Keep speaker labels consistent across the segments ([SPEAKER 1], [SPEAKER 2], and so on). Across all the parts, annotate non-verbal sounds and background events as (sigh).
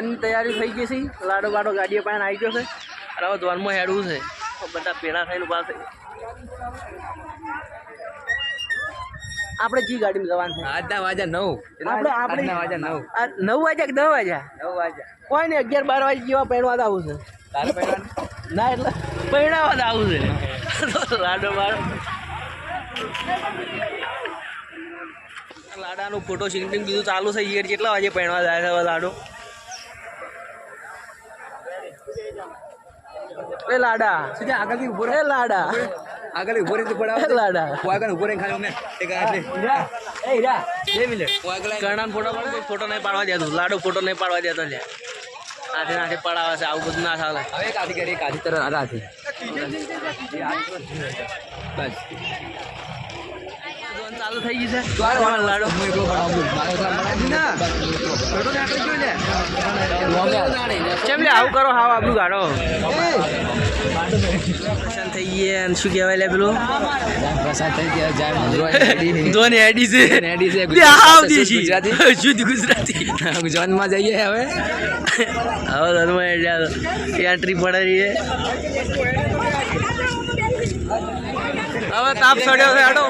[SPEAKER 1] ધોવાની તૈયારી થઈ ગઈ છે. લાડો બાડો ગાડીઓ પાસે આવી ગયો છે. અને હવે ધોનમાં હેડવું છે. બધા પેલા થઈને ઊભા છે. આપણે જી ગાડીમાં જવાનું છે.
[SPEAKER 2] આજના વાજા નવ.
[SPEAKER 1] આપણે આપણે
[SPEAKER 2] વાજા નવ.
[SPEAKER 1] નવ વાગ્યા કે દસ વાગ્યા?
[SPEAKER 2] નવ વાજા
[SPEAKER 1] કોઈ નહીં અગિયાર બાર વાગે જેવા પહેરવા જ આવું છે. ના એટલે પહેરાવા જ આવું છે. લાડો બાડો. લાડાનું ફોટો શિંગટિંગ બીજું ચાલુ છે. ઈયર કેટલા વાગે પહેરવા જાય છે લાડો? એ લાડા.
[SPEAKER 2] સીધા આગળથી ઊભો રહે.
[SPEAKER 1] એ લાડા.
[SPEAKER 2] આગળ ઊભો રહી પડાવ
[SPEAKER 1] લાડા.
[SPEAKER 2] હું આગળ ઊભો રહી ખાલી ને એક આટલે
[SPEAKER 1] એ હીરા. બે મિનિટ.
[SPEAKER 2] હું આગળ આવીને-
[SPEAKER 1] ફોટો પાડો ફોટો નહીં પાડવા દેતો. લાડો ફોટો નહીં પાડવા દેતો લે. આથી હાથે પડાવે છે આવું બધું ના ચાલે.
[SPEAKER 2] હવે એક હાથી કરી એક હાથી તરત આધા હાથી બસ.
[SPEAKER 1] ચાલુ થઈ ગઈ છે. લાડો
[SPEAKER 2] હું એકલો બનાવું
[SPEAKER 1] કેમ લે આવું કરો હાવ આપણું ગાડો થઈ ગઈ અને શું કહેવાય લે પેલું?
[SPEAKER 2] પ્રસાદ થઈ ગયા જાય
[SPEAKER 1] ધોની એડી (laughs) છે.
[SPEAKER 2] એડી ગુજરાતી
[SPEAKER 1] શુદ્ધ ગુજરાતી?
[SPEAKER 2] જઈએ હવે.
[SPEAKER 1] હવે એન્ટ્રી પડે રહી છે. હવે તાપ ચડ્યો છે હેડો.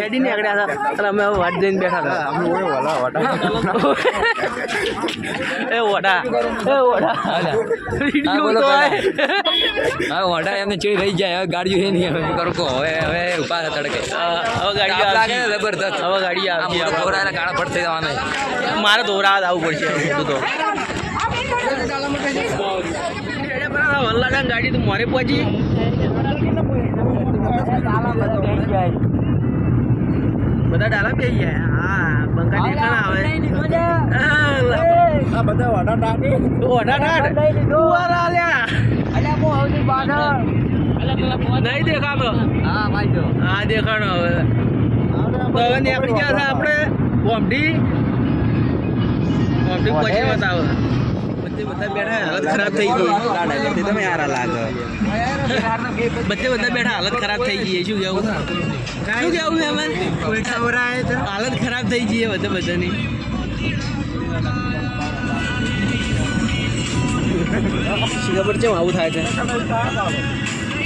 [SPEAKER 1] હેડી નીકળ્યા હતા એટલે અમે હવે વાટ જઈને બેઠા હતા. એ ઓઢા એ ઓઢા વિડિયો તો.
[SPEAKER 2] હા વડા એમને ચડી રહી જાય હવે ગાડીઓ હે નહીં હવે કરકો હવે હવે ઊભા તડકે.
[SPEAKER 1] હવે ગાડી
[SPEAKER 2] લાગે ને જબરદસ્ત.
[SPEAKER 1] હવે ગાડી
[SPEAKER 2] આ મોટો છોકરાને કાળા ફટ થઈ જવાના
[SPEAKER 1] મારે દોરા આવવું પડશે બધું તો. વલ્લાડા ગાડી તો મોરે પહોંચી. બધા ડાલા બે ગયા? હા બંકા દેખાણા આવે. આ બધા ઓઢા ટાટ. ઓઢા ટાટ. કુવારા લ્યા નહીં દેખાતો.
[SPEAKER 2] હા ભાઈ તો
[SPEAKER 1] હા દેખાણો હવે. તો હવે નીકળી ગયા છે આપણે. બોમડી. બોમડી પછી બતાવો. બધે બેઠા હાલત ખરાબ થઈ ગઈ
[SPEAKER 2] તમે લાગે.
[SPEAKER 1] બધે બધા બેઠા હાલત ખરાબ થઈ ગઈ શું કેવું? શું કેવું છે અમારે? હાલત ખરાબ થઈ ગઈ બધા બધે બધાની. ખબર છે આવું થાય છે.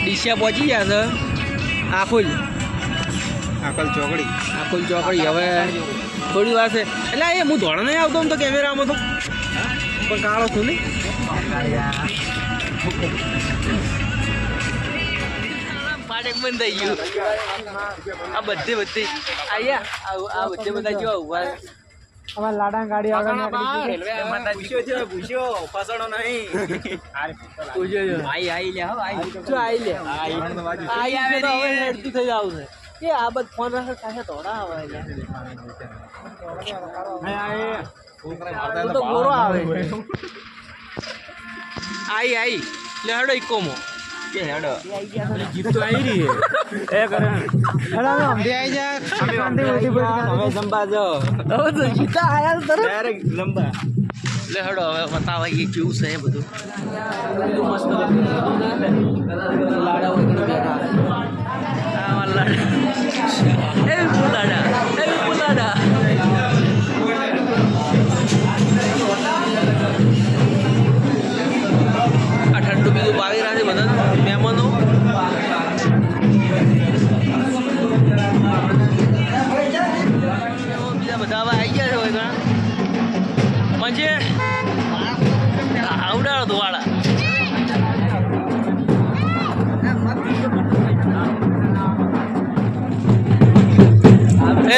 [SPEAKER 1] ડીશિયા પહોંચી ગયા છે. આખું જ.
[SPEAKER 2] આકલ ચોકડી.
[SPEAKER 1] આખુલ ચોકડી. હવે થોડી વાર છે. એટલે એ હું ધોળો નહીં આવતો તો કેમેરામાં તો પણ કાળો છું નહીં. ફાટક બંધ થઈ ગયું. આ બધે બધે. આયા આ- આ બધે બધા જો ઊભા છે. પૂછ્યો છે.
[SPEAKER 2] આઈ આઈ લે હો આઈ.
[SPEAKER 1] જો આઈ લે. આઈ છે તો હવે હેડતું થઈ જાવ છે. એ આ બધ ફોન રાખે કાશે આવે. તું તો ગોરો આવે. આઈ આઈ. લે હેડો ઇકોમો
[SPEAKER 2] કે હેડો. હવે. જંબા જો
[SPEAKER 1] હવે તો જીતા આયા તરત.
[SPEAKER 2] ડાયરેક્ટ લંબા
[SPEAKER 1] લે હેડો હવે બતાવા એ કેવું છે એ બધું? બધું મસ્ત લાડા હોય લાડા. એ પુલાડા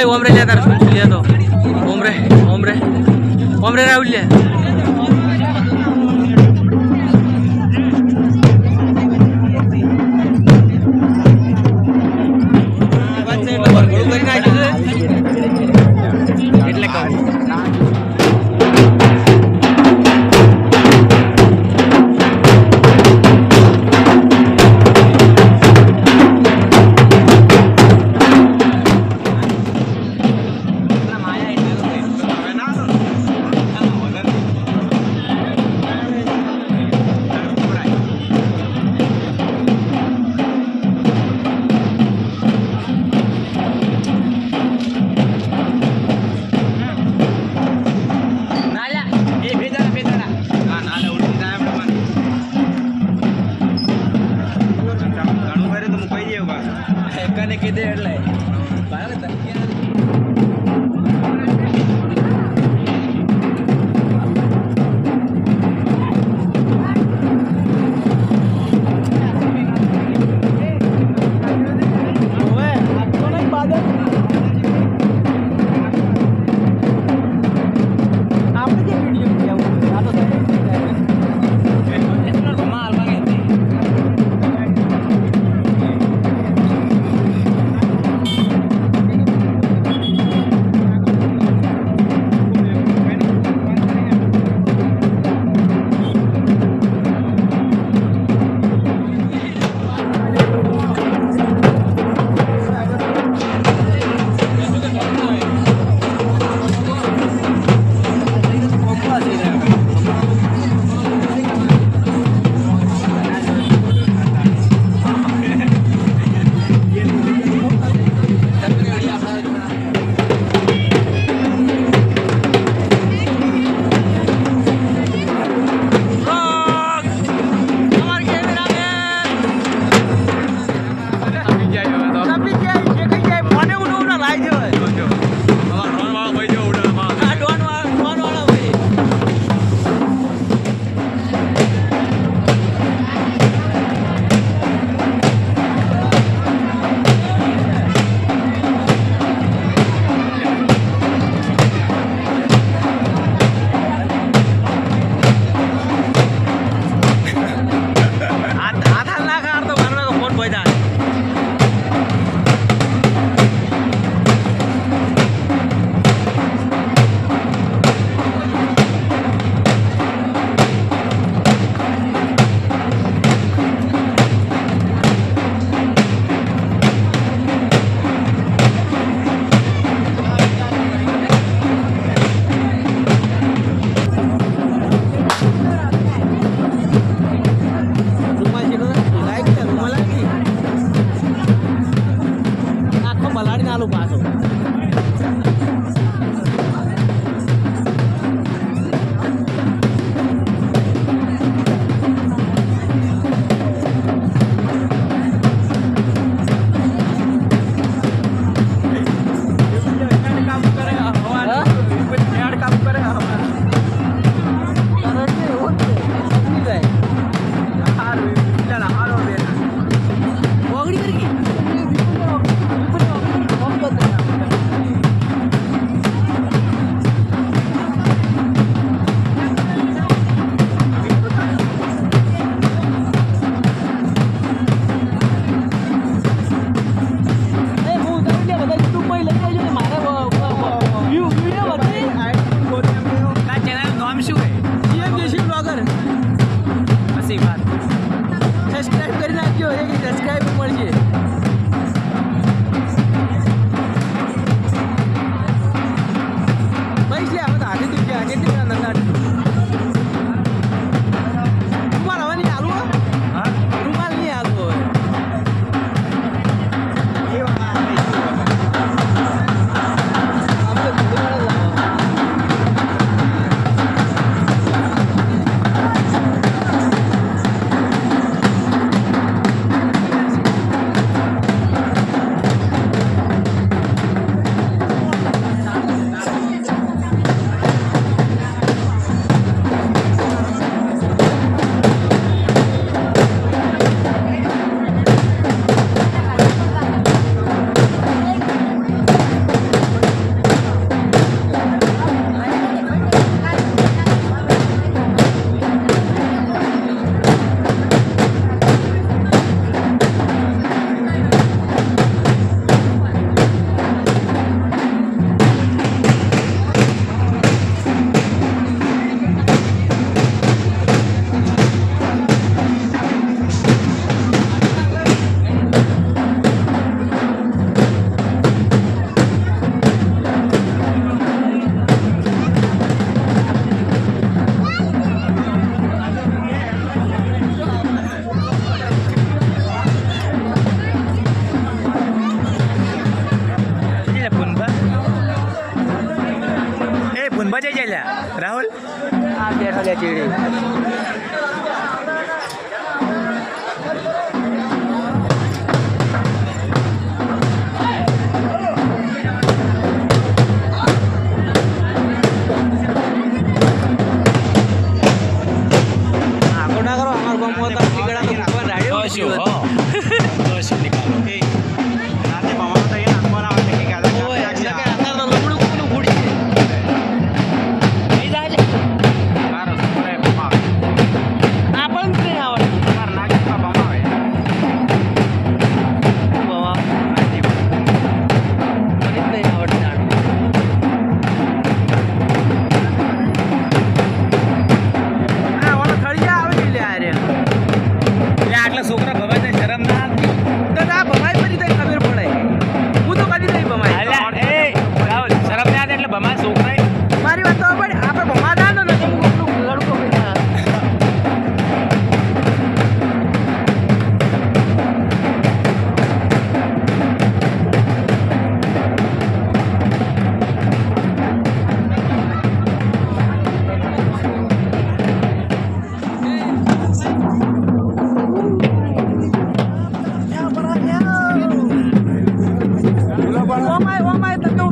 [SPEAKER 1] એ ઓમરે લે તારે શું લે તો? ઓમરે ઓમરે ઓમરે રાહુલ લે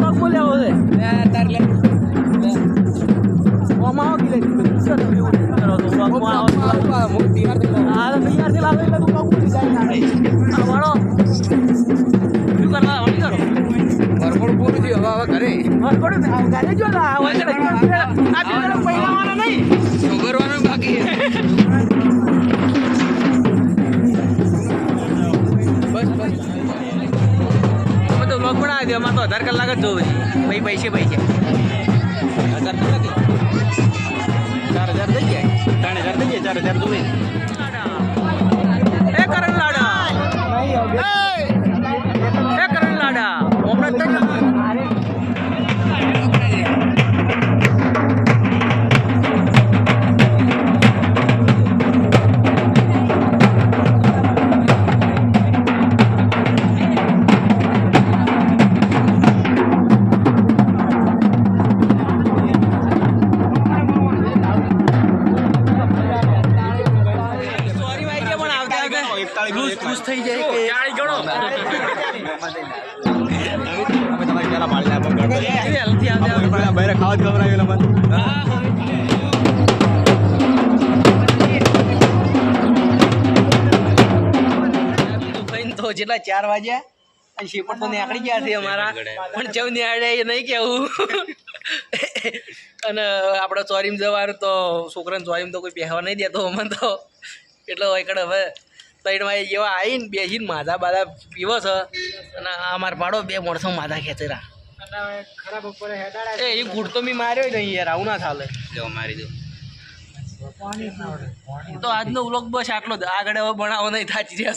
[SPEAKER 1] નખ બોલ્યા હોય ઓમાં આવો ગીલે કરો તો ઓમાં આવો હા તો તૈયારથી લાવો અમારે તો અઢાર કલાક જ જોવું છે. પૈસે પૈસે. હજાર કલાક ચાર હજાર થઈ જાય. ત્રણ હજાર થઈ જાય ચાર હજાર જોવે. એ કરણ લાડા. એ કરણ લાડા. હમણાં ચાર વાગ્યા અને શેપટ તો નીકળી ગયા છે અમારા પણ ચવ નિહાળે એ નહીં કેવું અને આપણે ચોરીમ જવાનું તો છોકરાને ચોરીમ તો કોઈ પહેવા નહીં દેતો અમને તો એટલે એકડે હવે ત્રણ એવા જેવા આવીને બેસીને માધા બાધા પીવો છે અને આ માર પાડો બે માણસો માધા એ એ ગુડ તો મેં માર્યો નહીં યાર આવું ના થાલે. ચાલે મારી દો. તો આજનો વ્લોગ બસ આટલો જ. આગળ હવે ભણાવો નહીં થાચી છે